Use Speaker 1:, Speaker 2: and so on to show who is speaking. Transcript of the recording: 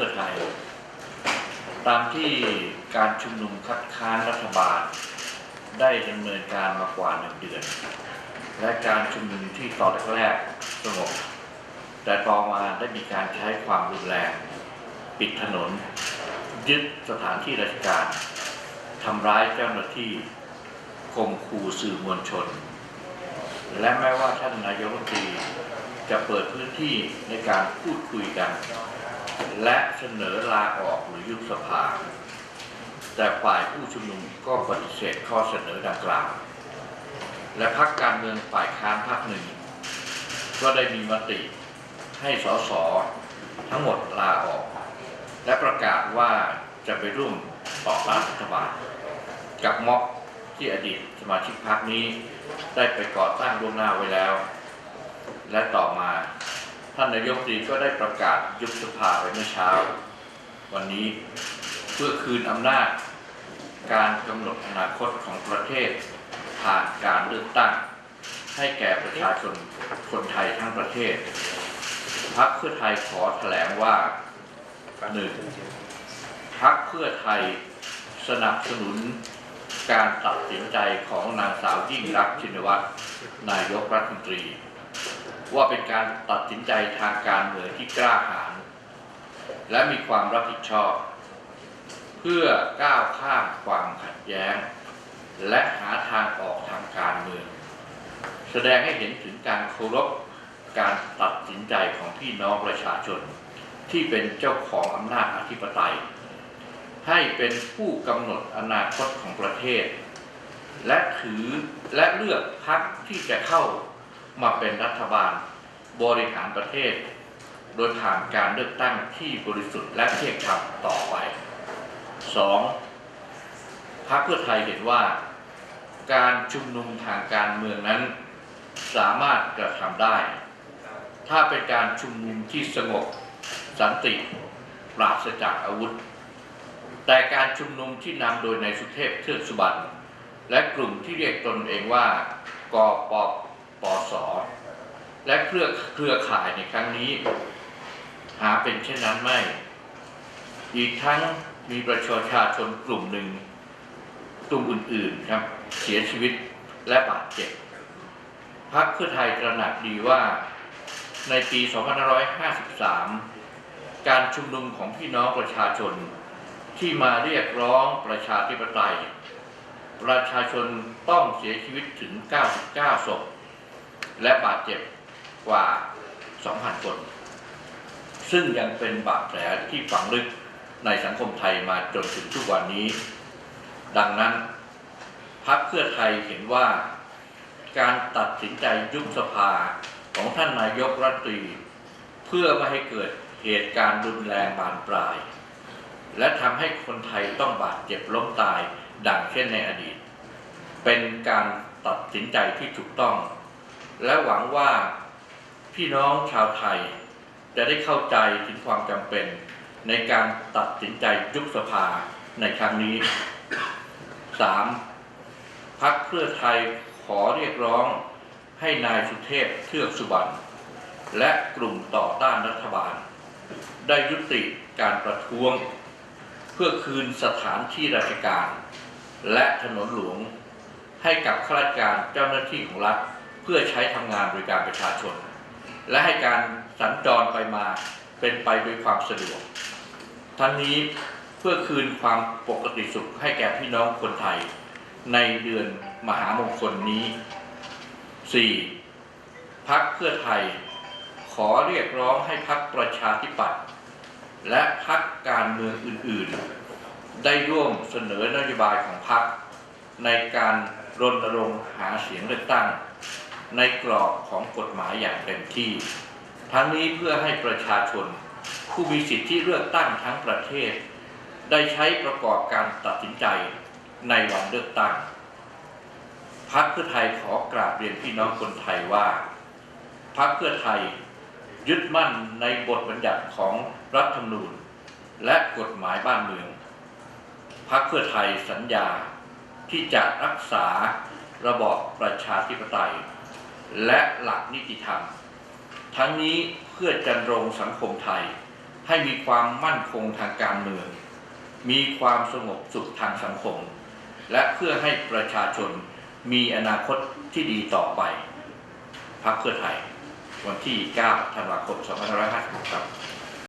Speaker 1: พื่อไทย ตามที่การชุมนุมคัดค้านรัฐบาล ได้ดำเนินการมากว่าหนึ่งเดือน และการชุมนุมที่ตอนแรกๆสงบแต่ต่อมาได้มีการใช้ความรุนแรง ปิดถนน ยึดสถานที่ราชการทำร้ายเจ้าหน้าที่ข่มขู่สื่อมวลชน และแม้ว่าท่านนายกรัฐมนตรีจะเปิดพื้นที่ในการพูดคุยกัน และเสนอลาออกหรือยุบสภา แต่ฝ่ายผู้ชุมนุมก็ปฏิเสธข้อเสนอดังกล่าว และพรรคการเมืองฝ่ายค้านพรรคหนึ่ง ก็ได้มีมติให้สสทั้งหมดลาออก และประกาศว่าจะไปร่วมต่อต้านรัฐบาลกับม็อบที่อดีตสมาชิกพรรคนี้ได้ไปก่อตั้งล่วงหน้าไว้แล้ว และต่อมา ท่านนายกรัฐมนตรีก็ได้ประกาศยุบสภาไปเมื่อเช้า วันนี้เพื่อคืนอำนาจ การกำหนดอนาคตของประเทศ ผ่านการเลือกตั้ง ให้แก่ประชาชนคนไทยทั้งประเทศพรรคเพื่อไทยขอแถลงว่าหนึ่งพรรคเพื่อไทยสนับสนุนการตัดสินใจของนางสาวยิ่งรักชินวัตรนายกรัฐมนตรี ว่าเป็นการตัดสินใจทางการเมืองที่กล้าหาญและมีความรับผิดชอบ เพื่อก้าวข้ามความขัดแย้ง และหาทางออกทางการเมือง แสดงให้เห็นถึงการเคารพการตัดสินใจของพี่น้องประชาชน ที่เป็นเจ้าของอำนาจอธิปไตย ให้เป็นผู้กำหนดอนาคตของประเทศ และถือและเลือกพรรคที่จะเข้า มาเป็นรัฐบาลบริหารประเทศ โดยผ่านการเลือกตั้งที่บริสุทธิ์และเที่ยงธรรมต่อไป 2. พรรคเพื่อไทยเห็นว่า การชุมนุมทางการเมืองนั้น สามารถกระทำได้ ถ้าเป็นการชุมนุมที่สงบสันติปราศจากอาวุธ แต่การชุมนุมที่นำโดยนายสุเทพเทือกสุบรรณและกลุ่มที่เรียกตนเองว่ากปป ปสและเครือเครือข่ายในครั้งนี้ หาเป็นเช่นนั้นไม่ อีกทั้งมีประชาชนกลุ่มหนึ่งกลุ่มอื่นๆครับ เสียชีวิตและบาดเจ็บพรรคเพื่อไทยตระหนักดีว่าในปี 2553 การชุมนุมของพี่น้องประชาชนที่มาเรียกร้องประชาธิปไตย ประชาชนต้องเสียชีวิตถึง 99ศพ และบาดเจ็บกว่า 2,000 คน ซึ่งยังเป็นบาดแผลที่ฝังลึกในสังคมไทยมาจนถึงทุกวันนี้ ดังนั้นพรรคเพื่อไทยเห็นว่า การตัดสินใจยุบสภาของท่านนายกรัฐมนตรี เพื่อไม่ให้เกิดเหตุการณ์รุนแรงบานปลาย และทำให้คนไทยต้องบาดเจ็บล้มตายดังเช่นในอดีต เป็นการตัดสินใจที่ถูกต้อง และหวังว่าพี่น้องชาวไทย จะได้เข้าใจถึงความจำเป็น ในการตัดสินใจยุบสภาในครั้งนี้ 3. พักเพื่อไทยขอเรียกร้องให้นายสุเทพเทือกสุบรรณและกลุ่มต่อต้านรัฐบาล ได้ยุติการประท้วง เพื่อคืนสถานที่ราชการ และถนนหลวง ให้กับข้าราชการเจ้าหน้าที่ของรัฐ พื่อใช้ทำงานบริการประชาชน และให้การสัญจรไปมาเป็นไปโดยความสะดวก ทั้งนี้เพื่อคืนความปกติสุขให้แก่พี่น้องคนไทย ในเดือนมหามงคลนี้ 4. พักเพื่อไทย ขอเรียกร้องให้พักประชาธิปัตย์และพักการเมืองอื่นๆ ได้ร่วมเสนอนโยบายของพักในการรณรงค์หาเสียงเลือกตั้ง ในกรอบของกฎหมายอย่างเต็มที่ ทั้งนี้เพื่อให้ประชาชนผู้มีสิทธิเลือกตั้งทั้งประเทศ ได้ใช้ประกอบการตัดสินใจในวันเลือกตั้งพักเพื่อไทยขอกราบเรียนพี่น้องคนไทยว่าพักเพื่อไทยยึดมั่นในบทบัญญัติของรัฐธรรมนูญ และกฎหมายบ้านเมืองพักเพื่อไทยสัญญาที่จะรักษาระบอบประชาธิปไตย และหลักนิติธรรม ทั้งนี้เพื่อจันรงสังคมไทย ให้มีความมั่นคงทางการเมือง มีความสงบสุขทางสังคม และเพื่อให้ประชาชนมีอนาคตที่ดีต่อไปพรรคเพื่อไทย วันที่ 9 ธันวาคม 2556 ครับ